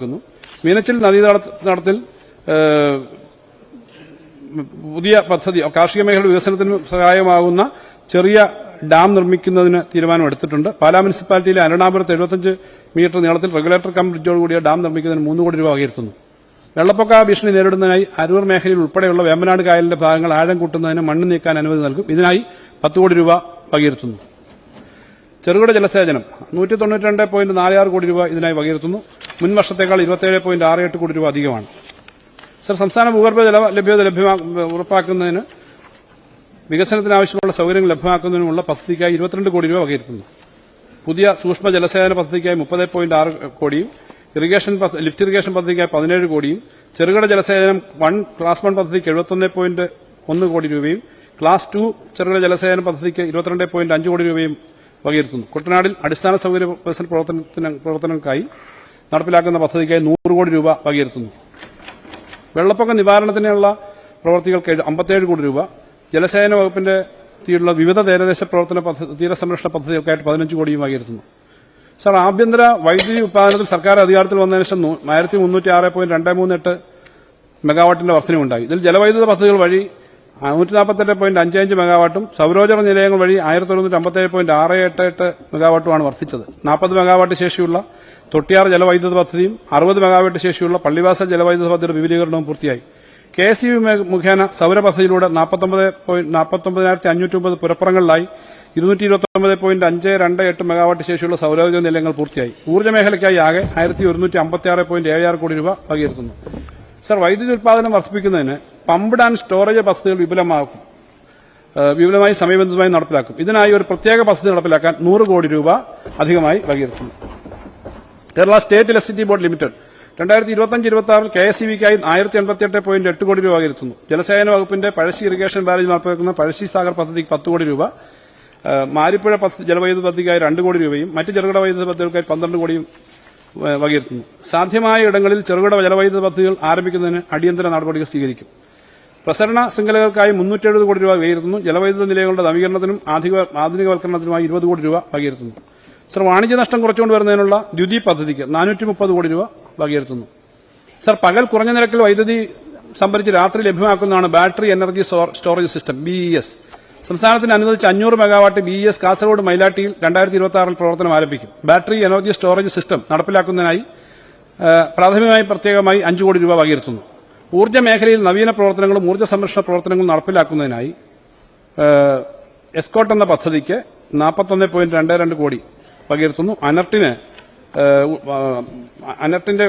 നടക്കുന്നു. മീനച്ചിൽ നദീതടത്തിൽ പുതിയ പദ്ധതി കാർഷിക മേഖല വികസനത്തിന് സഹായമാകുന്ന ചെറിയ ഡാം നിർമ്മിക്കുന്നതിന് തീരുമാനമെടുത്തിട്ടുണ്ട് പാലാ മുനിസിപ്പാലിറ്റിയിലെ അരണാപുരത്ത് എഴുപത്തഞ്ച് മീറ്റർ നീളത്തിൽ റെഗുലേറ്റർ കം ബ്രിഡ്ജോട് കൂടിയ ഡാം നിർമ്മിക്കുന്നതിന് മൂന്ന് കോടി രൂപ വകയിരുത്തുന്നു. വെള്ളപ്പൊക്ക ഭീഷണി നേരിടുന്നതിനായി അരൂർ മേഖലയിൽ ഉൾപ്പെടെയുള്ള വേമ്പനാട് കായലിന്റെ ഭാഗങ്ങൾ ആഴം കൂട്ടുന്നതിന് മണ്ണ് നീക്കാൻ അനുമതി നൽകും. ഇതിനായി പത്ത് കോടി രൂപ വകയിരുത്തുന്നു. ചെറുകിട ജലസേചനം നൂറ്റി തൊണ്ണൂറ്റി രണ്ട് പോയിന്റ് നാല് ആറ് കോടി രൂപ ഇതിനായി വകയിരുത്തുന്നു. മുൻ വർഷത്തേക്കാൾ ഇരുപത്തിയേഴ് പോയിന്റ് ആറ് എട്ട് കോടി രൂപ അധികമാണ്. സർ സംസ്ഥാന ഭൂഗർഭ ജല ലഭ്യത ലഭ്യമാ ഉറപ്പാക്കുന്നതിന് വികസനത്തിന് ആവശ്യമുള്ള സൗകര്യങ്ങൾ ലഭ്യമാക്കുന്നതിനുള്ള പദ്ധതിക്കായി ഇരുപത്തിരണ്ട് കോടി രൂപ വകയിരുത്തുന്നു. പുതിയ സൂക്ഷ്മ ജലസേചന പദ്ധതിക്കായി മുപ്പത് പോയിന്റ് ആറ് കോടിയും ഇറിഗേഷൻ ലിഫ്റ്റ് ഇറിഗേഷൻ പദ്ധതിക്കായി പതിനേഴ് കോടിയും ചെറുകിട ജലസേചനം വൺ ക്ലാസ് വൺ പദ്ധതിക്ക് എഴുപത്തൊന്ന് പോയിന്റ് ഒന്ന് കോടി രൂപയും ക്ലാസ് ടു ചെറുകിട ജലസേചന പദ്ധതിക്ക് ഇരുപത്തിരണ്ട് പോയിന്റ് അഞ്ച് കോടി രൂപയും വകയിരുത്തുന്നു. കുട്ടനാടിൽ അടിസ്ഥാന സൗകര്യ വികസന പ്രവർത്തനത്തിനായി നടപ്പിലാക്കുന്ന പദ്ധതിക്കായി നൂറ് കോടി രൂപ വകയിരുത്തുന്നു. വെള്ളപ്പൊക്ക നിവാരണത്തിനുള്ള പ്രവർത്തികൾക്ക് അമ്പത്തേഴ് കോടി രൂപ. ജലസേന വകുപ്പിന്റെ കീഴിലുള്ള വിവിധ തീരദേശ പ്രവർത്തന പദ്ധതി തീരസംരക്ഷണ പദ്ധതികൾക്കായിട്ട് പതിനഞ്ച് കോടിയും വകയിരുത്തുന്നു. സാർ ആഭ്യന്തര വൈദ്യുതി ഉത്പാദനത്തിൽ സർക്കാർ അധികാരത്തിൽ വന്നതിന് ശേഷം ആയിരത്തി മുന്നൂറ്റി ആറ് പോയിന്റ് രണ്ട് മൂന്ന് എട്ട് മെഗാവാട്ടിന്റെ വർധനയുണ്ടായി ഇതിൽ ജലവൈദ്യുത പദ്ധതികൾ വഴി നൂറ്റി നാൽപ്പത്തെട്ട് പോയിന്റ് അഞ്ച് അഞ്ച് മെഗാവാട്ടും സൗരോജന നിലയങ്ങൾ വഴി ആയിരത്തി തൊണ്ണൂറ്റി അമ്പത്തേഴ് പോയിന്റ് ആറ് എട്ട് എട്ട് മെഗാവാട്ടുമാണ് വർദ്ധിച്ചത്. നാൽപ്പത് മെഗാവാട്ട് ശേഷിയുള്ള തൊട്ടിയാർ ജലവൈദ്യുത പദ്ധതിയും അറുപത് മെഗാവാട്ട് ശേഷിയുള്ള പള്ളിവാസ ജലവൈദ്യുത പദ്ധതിയുടെ വിപുലീകരണവും പൂർത്തിയായി. കെ എസ് യു മുഖേന സൗര പദ്ധതിയിലൂടെ നാൽപ്പത്തൊമ്പതിനായിരത്തി അഞ്ഞൂറ്റി പുരപ്പുറങ്ങളിലായി ഇരുന്നൂറ്റി ഇരുപത്തൊമ്പത് പോയിന്റ് അഞ്ച് രണ്ട് എട്ട് മെഗാവാട്ട് ശേഷിയുള്ള സൗരോർജ നിലയങ്ങൾ പൂർത്തിയായി. ഊർജ മേഖലയ്ക്കായി ആകെ ആയിരത്തി ഒരുന്നൂറ്റി അമ്പത്തി ആറ് പോയിന്റ് ഏഴ് ആറ് കോടി രൂപ വകയിരുത്തുന്നു. സർ വൈദ്യുതി ഉത്പാദനം വർദ്ധിപ്പിക്കുന്നതിന് പമ്പ്ഡ് ആൻഡ് സ്റ്റോറേജ് പദ്ധതികൾ വിപുലമാക്കും. വിപുലമായി സമയബന്ധിതമായി നടപ്പിലാക്കും. ഇതിനായി ഒരു പ്രത്യേക പദ്ധതി നടപ്പിലാക്കാൻ നൂറ് കോടി രൂപ അധികമായി വകയിരുത്തുന്നു. Kerala state electricity board limited രണ്ടായിരത്തി ഇരുപത്തഞ്ച് ഇരുപത്തി ആറിൽ കെ എസ് വിക്കായി ആയിരത്തി എൺപത്തിയെട്ട് പോയിന്റ് എട്ട് കോടി രൂപ വകയിരുത്തുന്നു. ജലസേചന വകുപ്പിന്റെ പഴശ്ശി ഇറിഗേഷൻ ബാരേജ് നടപ്പിലാക്കുന്ന പഴശ്ശി സാഗർ പദ്ധതിക്ക് പത്ത് കോടി രൂപ. മാരിപ്പുഴ ജലവൈദ്യുത പദ്ധതിക്കായി രണ്ട് കോടി രൂപയും മറ്റ് ചെറുകിട വൈദ്യുത പദ്ധതികൾക്കായി പന്ത്രണ്ട് കോടിയും വകയിരുത്തുന്നു. സാധ്യമായ ഇടങ്ങളിൽ ചെറുകിട ജലവൈദ്യുത പദ്ധതികൾ ആരംഭിക്കുന്നതിന് അടിയന്തര നടപടികൾ സ്വീകരിക്കും. പ്രസരണ ശൃംഖലകൾക്കായി മുന്നൂറ്റി എഴുപത് കോടി രൂപ വകയിരുത്തുന്നു ജലവൈദ്യുത നിലയങ്ങളുടെ നവീകരണത്തിനും ആധുനികവൽക്കരണത്തിനുമായി ഇരുപത് കോടി രൂപ വകയിരുത്തുന്നു. സർ വാണിജ്യ നഷ്ടം കുറച്ചുകൊണ്ട് വരുന്നതിനുള്ള ദ്യുതി പദ്ധതിക്ക് നാനൂറ്റി മുപ്പത് കോടി രൂപ വകയിരുത്തുന്നു. സർ പകൽ കുറഞ്ഞ നിരക്കിൽ വൈദ്യുതി സംഭരിച്ച് രാത്രി ലഭ്യമാക്കുന്നതാണ് battery energy storage system B S സംസ്ഥാനത്തിന് അനുവദിച്ച അഞ്ഞൂറ് മെഗാവാട്ട് ബി എസ് കാസർഗോഡ് മൈലാട്ടിയിൽ രണ്ടായിരത്തി ഇരുപത്തി ആറിൽ പ്രവർത്തനം ആരംഭിക്കും. ബാറ്ററി എനർജി സ്റ്റോറേജ് സിസ്റ്റം നടപ്പിലാക്കുന്നതിനായി പ്രാഥമികമായി പ്രത്യേകമായി അഞ്ചു കോടി രൂപ വകയിരുത്തുന്നു. ഊർജ മേഖലയിൽ നവീന പ്രവർത്തനങ്ങളും ഊർജ സംരക്ഷണ പ്രവർത്തനങ്ങളും നടപ്പിലാക്കുന്നതിനായി എസ്കോട്ട് എന്ന പദ്ധതിക്ക് നാൽപ്പത്തൊന്ന് പോയിന്റ് രണ്ട് രണ്ട് കോടി വകയിരുത്തുന്നു അനർട്ടിന് അനർട്ടിന്റെ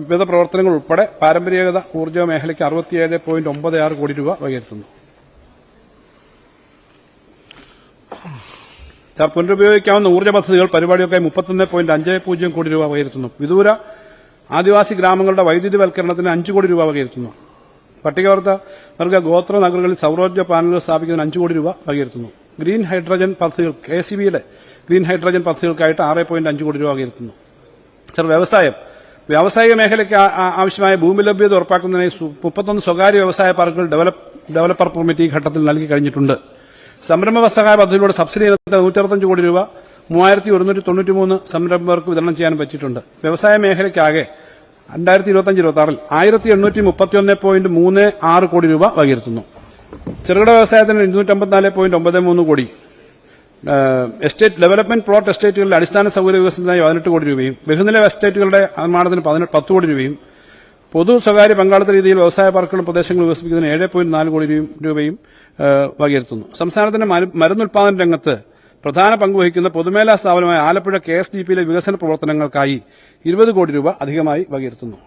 വിവിധ പ്രവർത്തനങ്ങൾ ഉൾപ്പെടെ പാരമ്പര്യേകത ഊർജ മേഖലയ്ക്ക് അറുപത്തിയേഴ് പോയിന്റ് ഒമ്പത് ആറ് കോടി രൂപ വകയിരുത്തുന്നു പുനരുപയോഗിക്കാവുന്ന ഊർജ പദ്ധതികൾ പരിപാടിയൊക്കെ മുപ്പത്തൊന്ന് പോയിന്റ് അഞ്ച് പൂജ്യം കോടി രൂപ വകയിരുത്തുന്നു വിദൂര ആദിവാസി ഗ്രാമങ്ങളുടെ വൈദ്യുതിവൽക്കരണത്തിന് അഞ്ചു കോടി രൂപ വകയിരുത്തുന്നു. പട്ടികവർത്ത വർഗ ഗോത്ര നഗരങ്ങളിൽ സൌരോർജ പാനലുകൾ സ്ഥാപിക്കുന്നതിന് അഞ്ചു കോടി രൂപ വകയിരുത്തുന്നു. ഗ്രീൻ ഹൈഡ്രജൻ പദ്ധതികൾ കെ സി ബിയുടെ ഗ്രീൻ ഹൈഡ്രജൻ പദ്ധതികൾക്കായിട്ട് ആറ് പോയിന്റ് അഞ്ച് കോടി രൂപ വകയിരുത്തുന്നു. സർ വ്യവസായം. വ്യാവസായിക മേഖലയ്ക്ക് ആവശ്യമായ ഭൂമി ലഭ്യത ഉറപ്പാക്കുന്നതിനായി മുപ്പത്തൊന്ന് സ്വകാര്യ വ്യവസായ പാർക്കുകൾ ഡെവലപ്പർ പെർമിറ്റ് ഈ ഘട്ടത്തിൽ നൽകി കഴിഞ്ഞിട്ടുണ്ട്. സംരംഭ സഹായ പദ്ധതിയിലൂടെ സബ്സിഡി നൂറ്റി നൂറ്ററുപത്തഞ്ച് കോടി രൂപ മൂവായിരത്തി ഒരുന്നൂറ്റി തൊണ്ണൂറ്റി മൂന്ന് സംരംഭകർക്ക് വിതരണം ചെയ്യാൻ പറ്റിയിട്ടുണ്ട്. വ്യവസായ മേഖലയ്ക്കാകെ രണ്ടായിരത്തി ഇരുപത്തഞ്ച് ഇരുപത്തി ആറിൽ ആയിരത്തി എണ്ണൂറ്റി മുപ്പത്തിയൊന്ന് പോയിന്റ് മൂന്ന് ആറ് കോടി രൂപ വകയിരുത്തുന്നു. ചെറുകിട വ്യവസായത്തിന് ഇരുന്നൂറ്റമ്പത്തിനാല് പോയിന്റ് ഒമ്പത് മൂന്ന് കോടി. എസ്റ്റേറ്റ് ഡെവലപ്മെന്റ് പ്ലോട്ട് എസ്റ്റേറ്റുകളുടെ അടിസ്ഥാന സൗകര്യ വികസനത്തിനായി പതിനെട്ട് കോടി രൂപയും ബഹുനില എസ്റ്റേറ്റുകളുടെ നിർമ്മാണത്തിന് പത്ത് കോടി രൂപയും പൊതു സ്വകാര്യ പങ്കാളിത്ത രീതിയിൽ വ്യവസായ പാർക്കുകളും പ്രദേശങ്ങളും വികസിപ്പിക്കുന്നതിന് ഏഴ് പോയിന്റ് നാല് കോടി രൂപയും- വകയിരുത്തുന്നു. സംസ്ഥാനത്തിന്റെ മരു- മരുന്നുൽപാദന രംഗത്ത് പ്രധാന പങ്കുവഹിക്കുന്ന പൊതുമേഖലാ സ്ഥാപനമായ ആലപ്പുഴ കെ എസ് ഡി പിയിലെ വികസന പ്രവർത്തനങ്ങൾക്കായി ഇരുപത് കോടി രൂപ അധികമായി വകയിരുത്തുന്നു.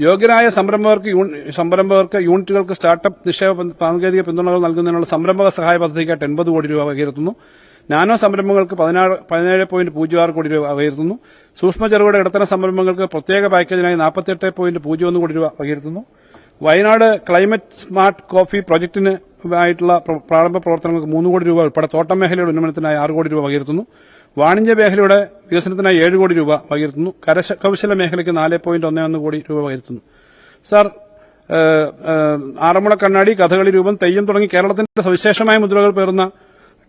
യോഗ്യരായ സംരംഭകർക്ക് സംരംഭകർക്ക് യൂണിറ്റുകൾക്ക് സ്റ്റാർട്ടപ്പ് നിക്ഷേപ സാങ്കേതിക പിന്തുണകൾ നൽകുന്നതിനുള്ള സംരംഭക സഹായ പദ്ധതിക്കായിട്ട് എൺപത് കോടി രൂപ വകയിരുത്തുന്നു. നാനോ സംരംഭങ്ങൾക്ക് പതിനാറ് പതിനേഴ് പോയിന്റ് പൂജ്യം ആറ് കോടി രൂപ വകയിരുത്തുന്നു. സൂക്ഷ്മ ചെറുകിട ഇടത്തരം സംരംഭങ്ങൾക്ക് പ്രത്യേക പാക്കേജിനായി നാൽപ്പത്തിയെട്ട് പോയിന്റ് പൂജ്യം ഒന്ന് കോടി രൂപ വകയിരുത്തുന്നു. വയനാട് ക്ലൈമറ്റ് സ്മാർട്ട് കോഫി പ്രൊജക്ടിന് ആയിട്ടുള്ള പ്രാരംഭ പ്രവർത്തനങ്ങൾക്ക് മൂന്ന് കോടി രൂപ ഉൾപ്പെടെ തോട്ടം മേഖലയുടെ ഉന്നമനത്തിനായി ആറ് കോടി രൂപ വകയിരുത്തുന്നു വാണിജ്യ മേഖലയുടെ വികസനത്തിനായി ഏഴ് കോടി രൂപ വകയിരുത്തുന്നു കരകൗശല മേഖലയ്ക്ക് നാല് പോയിന്റ് ഒന്ന് ഒന്ന് കോടി രൂപ വകയിരുത്തുന്നു സാർ ആറന്മുള കണ്ണാടി കഥകളി രൂപം തെയ്യം തുടങ്ങി കേരളത്തിന്റെ സവിശേഷമായ മുദ്രകൾ പേറുന്ന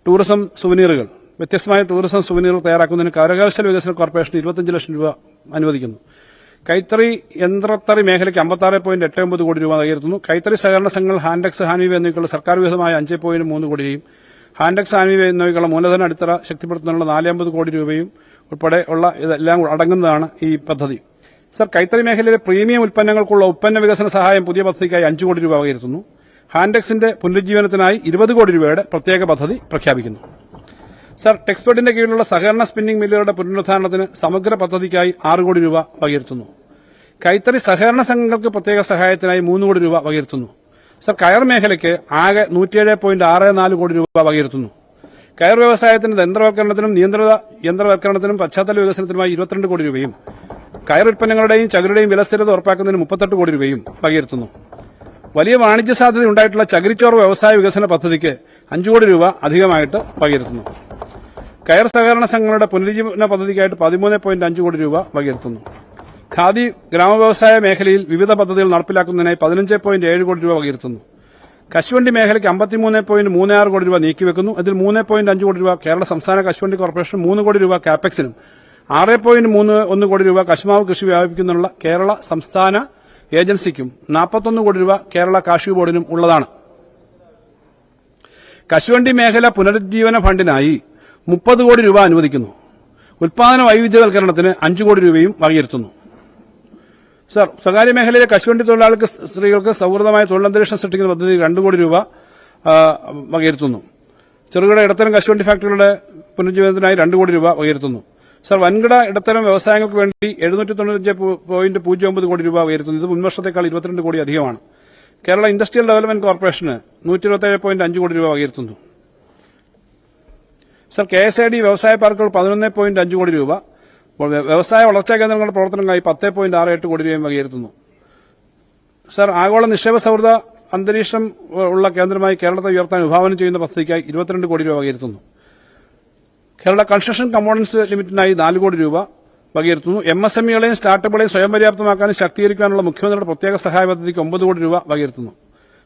ടൂറിസം സുവനീറുകൾ. വ്യത്യസ്തമായ ടൂറിസം സുവനീറുകൾ തയ്യാറാക്കുന്നതിന് കരകൗശല വികസന കോർപ്പറേഷൻ ഇരുപത്തിയഞ്ച് ലക്ഷം രൂപ അനുവദിക്കുന്നു. കൈത്തറി യന്ത്രത്തറി മേഖലയ്ക്ക് അമ്പത്താറ് പോയിന്റ് എട്ട് ഒമ്പത് കോടി രൂപ നൽകിയിരുന്നു കൈത്തറി സഹകരണ സംഘങ്ങൾ ഹാൻഡെക്സ് ഹാൻവി എന്നിവയ്ക്കുള്ള സർക്കാർ വിഹിതമായ അഞ്ച് പോയിന്റ് മൂന്ന് കോടിയും ഹാൻഡെക്സ് ഹാൻവി എന്നിവയ്ക്കുള്ള മൂലധന അടിത്തറ ശക്തിപ്പെടുത്തുന്നതിനുള്ള നാലമ്പത് കോടി രൂപയും ഉൾപ്പെടെ ഉള്ള ഇതെല്ലാം അടങ്ങുന്നതാണ് ഈ പദ്ധതി. സർ കൈത്തറി മേഖലയിലെ പ്രീമിയം ഉൽപ്പന്നങ്ങൾക്കുള്ള ഉൽപ്പന്ന വികസന സഹായം പുതിയ പദ്ധതിക്കായി അഞ്ച് കോടി രൂപ വകയിരുത്തുന്നു. ഹാൻഡെക്സിന്റെ പുനരുജ്ജീവനത്തിനായി ഇരുപത് കോടി രൂപയുടെ പ്രത്യേക പദ്ധതി പ്രഖ്യാപിക്കുന്നു. സർ ടെക്സ്പെർട്ടിന്റെ കീഴിലുള്ള സഹകരണ സ്പിന്നിംഗ് മില്ലുകളുടെ പുനരുദ്ധാരണത്തിന് സമഗ്ര പദ്ധതിക്കായി ആറ് കോടി രൂപ വകയിരുത്തുന്നു. കൈത്തറി സഹകരണ സംഘങ്ങൾക്ക് പ്രത്യേക സഹായത്തിനായി മൂന്ന് കോടി രൂപ വകയിരുത്തുന്നു. സർ കയർ മേഖലയ്ക്ക് ആകെ നൂറ്റിയേഴ് പോയിന്റ് ആറ് നാല് കോടി രൂപ വകയിരുത്തുന്നു. കയർ വ്യവസായത്തിന്റെ യന്ത്രവൽക്കരണത്തിനും നിയന്ത്രിത യന്ത്രവൽക്കരണത്തിനും പശ്ചാത്തല വികസനത്തിനുമായി ഇരുപത്തിരണ്ട് കോടി രൂപയും കയർ ഉൽപ്പന്നങ്ങളുടെയും ചകിരിയുടെയും വിലസ്ഥിരത ഉറപ്പാക്കുന്നതിന് മുപ്പത്തെട്ട് കോടി രൂപയും വകയിരുത്തുന്നു. വലിയ വാണിജ്യ സാധ്യത ഉണ്ടായിട്ടുള്ള ചകിരിച്ചോറ് വ്യവസായ വികസന പദ്ധതിക്ക് അഞ്ചു കോടി രൂപ അധികമായിട്ട് വകയിരുത്തുന്നു. കയർ സഹകരണ സംഘങ്ങളുടെ പുനരുജ്ജീവന പദ്ധതിക്കായിട്ട് പതിമൂന്ന് പോയിന്റ് അഞ്ച് കോടി രൂപ വകയിരുത്തുന്നു. ഖാദി ഗ്രാമവ്യവസായ മേഖലയിൽ വിവിധ പദ്ധതികൾ നടപ്പിലാക്കുന്നതിനായി പതിനഞ്ച് പോയിന്റ് ഏഴ് കോടി രൂപ വകയിരുത്തുന്നു. കശുവണ്ടി മേഖലയ്ക്ക് അമ്പത്തിമൂന്ന് പോയിന്റ് മൂന്ന് ആറ് കോടി രൂപ നീക്കിവെക്കുന്നു. അതിൽ മൂന്ന് പോയിന്റ് അഞ്ച് കോടി രൂപ കേരള സംസ്ഥാന കശുവണ്ടി കോർപ്പറേഷൻ മൂന്ന് കോടി രൂപ കാപ്പക്സിനും ആറ് പോയിന്റ് മൂന്ന് ഒന്ന് കോടി രൂപ കശുമാവ് കൃഷി വ്യാപിപ്പിക്കുന്നതിനുള്ള കേരള സംസ്ഥാന ഏജൻസിക്കും നാൽപ്പത്തൊന്ന് കോടി രൂപ കേരള കാർഷിക ബോർഡിനും ഉള്ളതാണ്. കശുവണ്ടി മേഖല പുനരുജ്ജീവന ഫണ്ടിനായി മുപ്പത് കോടി രൂപ അനുവദിക്കുന്നു. ഉൽപാദന വൈവിധ്യവൽക്കരണത്തിന് അഞ്ച് കോടി രൂപയും വകയിരുത്തുന്നു. സർ സ്വകാര്യ മേഖലയിലെ കശുവണ്ടി തൊഴിലാളികൾക്ക് സ്ത്രീകൾക്ക് സൗഹൃദമായ തൊഴിലന്തരീക്ഷം സൃഷ്ടിക്കുന്ന പദ്ധതി രണ്ട് കോടി രൂപ വകയിരുത്തുന്നു. ചെറുകിട ഇടത്തരം കശുവണ്ടി ഫാക്ടറികളുടെ പുനരുജ്ജീവനത്തിനായി രണ്ട് കോടി രൂപ വകയിരുത്തുന്നു. സർ വൻകിട ഇടത്തരം വ്യവസായങ്ങൾക്ക് വേണ്ടി എഴുന്നൂറ്റി തൊണ്ണൂറ്റഞ്ച് പോയിന്റ് പൂജ്യം ഒമ്പത് കോടി രൂപ വകയിരുത്തുന്നു. ഇത് മുൻവർഷത്തേക്കാൾ ഇരുപത്തിരണ്ട് കോടി അധികമാണ്. കേരള ഇൻഡസ്ട്രിയൽ ഡെവലപ്മെന്റ് കോർപ്പറേഷന് നൂറ്റി ഇരുപത്തേഴ് പോയിന്റ് അഞ്ച് കോടി രൂപ വകയിരുത്തുന്നു. Sir K S I D വ്യവസായ പാർക്കുകൾ പതിനൊന്ന് പോയിന്റ് അഞ്ച് കോടി രൂപ. വ്യവസായ വളർച്ചാ കേന്ദ്രങ്ങളുടെ പ്രവർത്തനങ്ങളായി പത്ത് പോയിന്റ് ആറ് എട്ട് കോടി രൂപയും വകയിരുത്തുന്നു. സർ ആഗോള നിക്ഷേപ സൗഹൃദ അന്തരീക്ഷം ഉള്ള കേന്ദ്രമായി കേരളത്തെ ഉയർത്താൻ വിഭാവനം ചെയ്യുന്ന പദ്ധതിക്കായി ഇരുപത്തിരണ്ട് കോടി രൂപ വകയിരുത്തുന്നു. കേരള കൺസ്ട്രക്ഷൻ കമ്പോണൻസ് ലിമിറ്റിനായി നാല് കോടി രൂപ വകയിരുത്തുന്നു. എം എസ് എം ഇകളെയും സ്റ്റാർട്ടപ്പുകളെയും സ്വയം പര്യാപ്തമാക്കാനും ശാക്തീകരിക്കാനുള്ള മുഖ്യമന്ത്രിയുടെ പ്രത്യേക സഹായ പദ്ധതിക്ക് ഒമ്പത് കോടി രൂപ വകയിരുത്തുന്നു.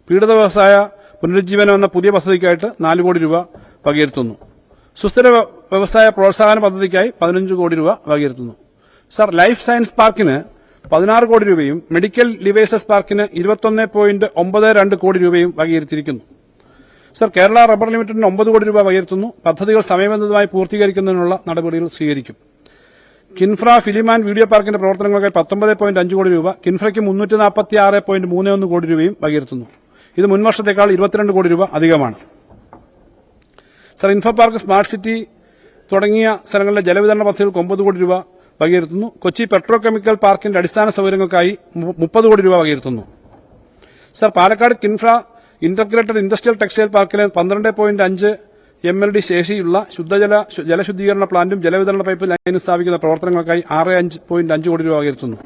പീഡിത വ്യവസായ പുനരുജ്ജീവനം എന്ന പുതിയ പദ്ധതിക്കായിട്ട് നാല് കോടി രൂപ വകയിരുത്തുന്നു. സുസ്ഥിര വ്യവസായ പ്രോത്സാഹന പദ്ധതിക്കായി പതിനഞ്ച് കോടി രൂപ വകയിരുത്തുന്നു. സർ ലൈഫ് സയൻസ് പാർക്കിന് പതിനാറ് കോടി രൂപയും മെഡിക്കൽ ഡിവൈസസ് പാർക്കിന് ഇരുപത്തൊന്ന് പോയിന്റ് ഒമ്പത് രണ്ട് കോടി രൂപയും വകയിരുത്തിയിരിക്കുന്നു. സർ കേരള റബ്ബർ ലിമിറ്റഡിന് ഒമ്പത് കോടി രൂപ വകയിരുത്തുന്നു. പദ്ധതികൾ സമയബന്ധിതമായി പൂർത്തീകരിക്കുന്നതിനുള്ള നടപടികൾ സ്വീകരിക്കും. കിൻഫ്ര ഫിലിം ആൻഡ് വീഡിയോ പാർക്കിന്റെ പ്രവർത്തനങ്ങൾക്കായി പത്തൊമ്പത് പോയിന്റ് അഞ്ച് കോടി രൂപ കിൻഫ്രയ്ക്ക് മുന്നൂറ്റി നാൽപ്പത്തി ആറ് പോയിന്റ് മൂന്ന് ഒന്ന് കോടി രൂപയും വകയിരുത്തുന്നു. ഇത് മുൻവർഷത്തേക്കാൾ ഇരുപത്തിരണ്ട് കോടി രൂപ അധികമാണ്. Sir info park smart city തുടങ്ങിയ സ്ഥലങ്ങളിലെ ജലവിതരണ പദ്ധതികൾക്ക് ഒമ്പത് കോടി രൂപ വകയിരുത്തുന്നു. കൊച്ചി പെട്രോ കെമിക്കൽ പാർക്കിന്റെ അടിസ്ഥാന സൗകര്യങ്ങൾക്കായി മുപ്പത് കോടി രൂപ വകയിരുത്തുന്നു. Sir Palakkad KINFRA integrated industrial textile പാർക്കിലെ പന്ത്രണ്ട് പോയിന്റ് അഞ്ച് എം എൽ ഡി ശേഷിയുള്ള ശുദ്ധജല ജലശുദ്ധീകരണ പ്ലാന്റും ജലവിതരണ പൈപ്പ് ലൈനും സ്ഥാപിക്കുന്ന പ്രവർത്തനങ്ങൾക്കായി ആറ് അഞ്ച് പോയിന്റ് അഞ്ച് കോടി രൂപ വകയിരുത്തുന്നു.